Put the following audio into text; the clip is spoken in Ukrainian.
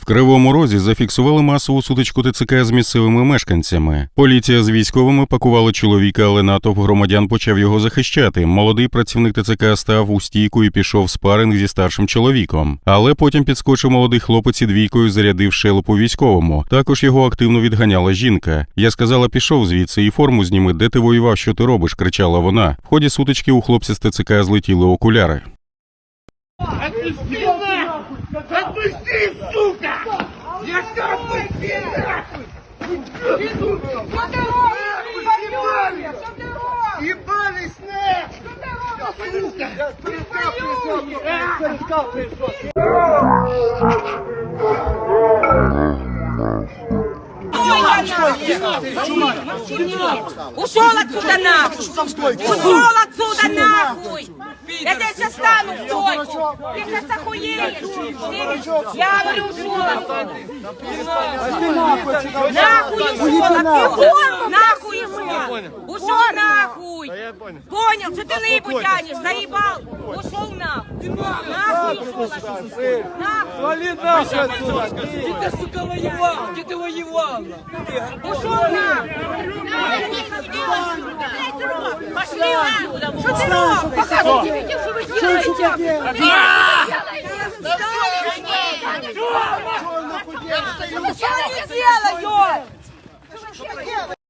В Кривому Розі зафіксували масову сутичку ТЦК з місцевими мешканцями. Поліція з військовими пакувала чоловіка, але натовп громадян почав його захищати. Молодий працівник ТЦК став у стійку і пішов спаринг зі старшим чоловіком. Але потім підскочив молодий хлопець і двійкою зарядив шелепу військовому. Також його активно відганяла жінка. Я сказала, пішов звідси і форму зніми, де ти воював, що ти робиш, кричала вона. В ході сутички у хлопця з ТЦК злетіли окуляри. Отпусти нахуй! Отпусти, сука! Я сказал, отпусти нахуй! Съебались нахуй! Сука! Ушел отсюда нахуй! Ушел отсюда нахуй! Я тебя сейчас стану в стойку! Ты сейчас охуеешь! Ты- Я говорю, ушел отсюда! Нахуй ушел! Нахуй ушел! Ушел нахуй! Понял, что ты наебу тянешь? Заебал! Ушел нахуй! Нахуй ушел отсюда! Нахуй! Вали нахуй отсюда! Где ты, сука, воевал? Где ты воевал? Ушел нахуй! Пошли отсюда! Что ты робишь? Показывайте,